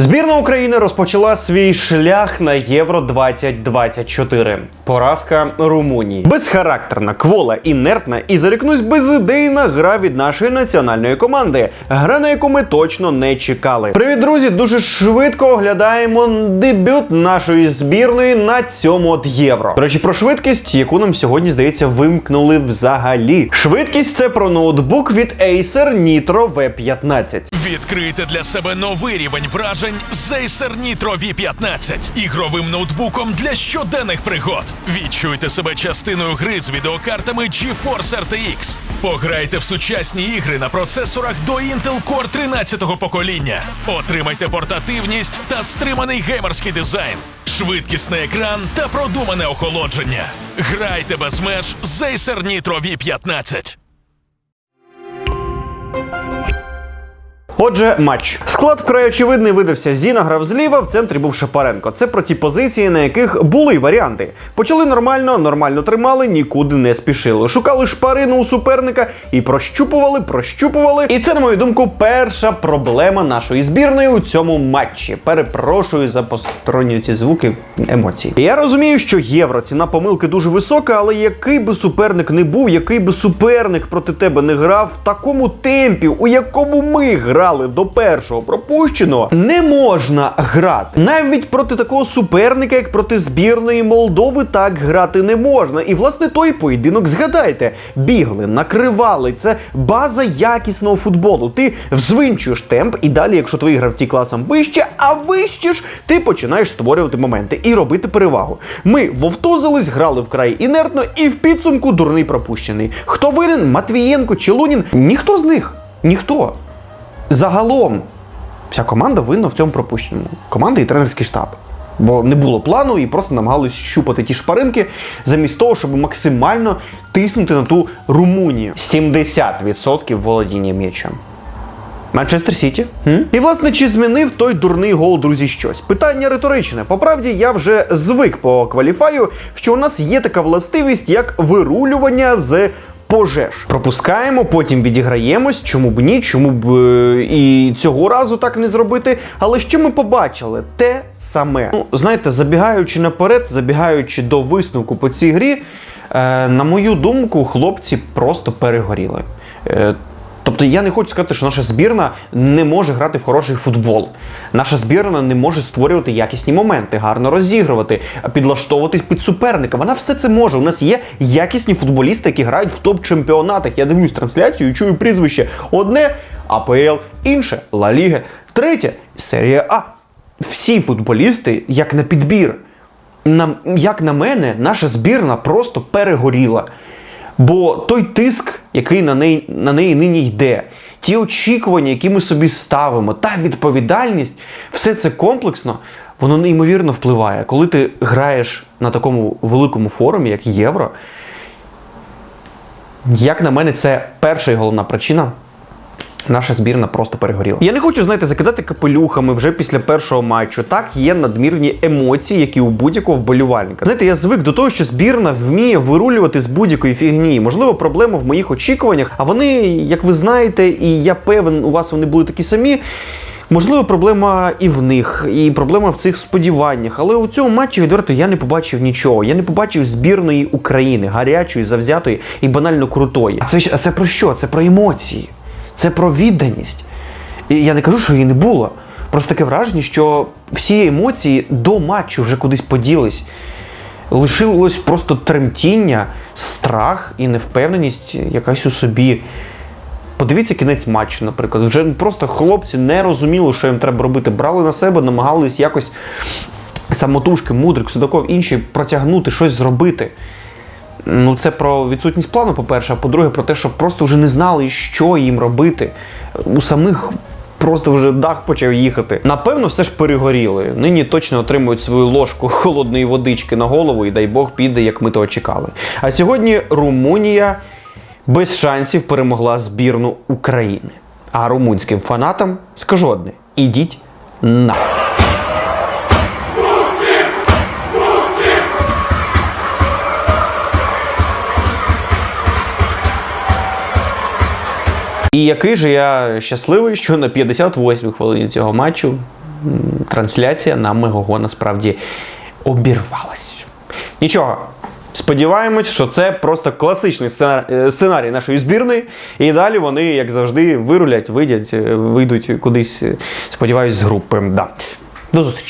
Збірна України розпочала свій шлях на Євро 2024. Поразка Румунії. Безхарактерна, квола, інертна і зарікнусь безідейна гра від нашої національної команди. Гра, на яку ми точно не чекали. Привіт, друзі! Дуже швидко оглядаємо дебют нашої збірної на цьому от євро. До речі, про швидкість, яку нам сьогодні здається вимкнули взагалі. Швидкість це про ноутбук від Acer Nitro V15. Відкрийте для себе новий рівень вражень з Acer Nitro V15 ігровим ноутбуком для щоденних пригод. Відчуйте себе частиною гри з відеокартами GeForce RTX. Пограйте в сучасні ігри на процесорах до Intel Core 13-го покоління. Отримайте портативність та стриманий геймерський дизайн, швидкісний екран та продумане охолодження. Грайте без меж з Acer Nitro V15. Отже, матч. Склад вкрай очевидний видався. Зіна грав зліва, в центрі був Шапаренко. Це про ті позиції, на яких були варіанти. Почали нормально, нормально тримали, нікуди не спішили. Шукали шпарину у суперника і прощупували, прощупували. І це, на мою думку, перша проблема нашої збірної у цьому матчі. Перепрошую за посторонні ці звуки емоцій. Я розумію, що євро ціна помилки дуже висока, але який би суперник не був, який би суперник проти тебе не грав в такому темпі, у якому ми грали до першого пропущеного, не можна грати. Навіть проти такого суперника, як проти збірної Молдови, так грати не можна. І власне той поєдинок, згадайте, бігли, накривали. Це база якісного футболу. Ти взвинчуєш темп, і далі, якщо твої гравці класом вище, а вище ж, ти починаєш створювати моменти і робити перевагу. Ми вовтузились, грали вкрай інертно, і в підсумку дурний пропущений. Хто винен? Матвієнко чи Лунін? Ніхто з них. Ніхто. Загалом, вся команда винна в цьому пропущеному. Команда і тренерський штаб. Бо не було плану і просто намагались щупати ті шпаринки, замість того, щоб максимально тиснути на ту Румунію. 70% володіння м'ячем. Манчестер Сіті. І власне, чи змінив той дурний гол, друзі, щось? Питання риторичне. По правді, я вже звик по кваліфаю, що у нас є така властивість, як вирулювання з пожеж. Пропускаємо, потім відіграємось. Чому б ні? Чому б е, і цього разу так не зробити? Але що ми побачили? Те саме. Ну, знаєте, забігаючи наперед, забігаючи до висновку по цій грі, е, на мою думку, хлопці просто перегоріли. Е, Тобто я не хочу сказати, що наша збірна не може грати в хороший футбол. Наша збірна не може створювати якісні моменти, гарно розігрувати, підлаштовуватись під суперника. Вона все це може. У нас є якісні футболісти, які грають в топ-чемпіонатах. Я дивлюсь трансляцію і чую прізвище. Одне АПЛ, інше Ла Ліга, третє серія А. Всі футболісти, як на підбір. На, як на мене, наша збірна просто перегоріла. Бо той тиск, який на неї, на неї нині йде, ті очікування, які ми собі ставимо, та відповідальність, все це комплексно, воно неймовірно впливає. Коли ти граєш на такому великому форумі, як Євро, як на мене, це перша і головна причина. Наша збірна просто перегоріла. Я не хочу, знаєте, закидати капелюхами вже після першого матчу. Так є надмірні емоції, які у будь-якого вболівальника. Знаєте, я звик до того, що збірна вміє вирулювати з будь-якої фігні. Можливо, проблема в моїх очікуваннях. А вони, як ви знаєте, і я певен, у вас вони були такі самі. Можливо, проблема і в них, і проблема в цих сподіваннях. Але у цьому матчі відверто я не побачив нічого. Я не побачив збірної України, гарячої, завзятої і банально крутої. А це а це про що? Це про емоції. Це про відданість. І я не кажу, що її не було. Просто таке враження, що всі емоції до матчу вже кудись поділись. Лишилось просто тремтіння, страх і невпевненість якась у собі. Подивіться кінець матчу, наприклад. Вже просто хлопці не розуміли, що їм треба робити. Брали на себе, намагались якось самотужки, мудрик, Судаков, інші протягнути, щось зробити. Ну, це про відсутність плану, по-перше, а по-друге, про те, що просто вже не знали, що їм робити. У самих просто вже дах почав їхати. Напевно, все ж перегоріли. Нині точно отримують свою ложку холодної водички на голову, і дай Бог піде, як ми того чекали. А сьогодні Румунія без шансів перемогла збірну України. А румунським фанатам скажу одне: ідіть на. І який же я щасливий, що на 58-й хвилині цього матчу трансляція на Мегого насправді обірвалась. Нічого. Сподіваємось, що це просто класичний е, сценарій нашої збірної. І далі вони, як завжди, вирулять, вийдуть, е, вийдуть кудись, е, сподіваюсь, з групи. Да. До зустрічі!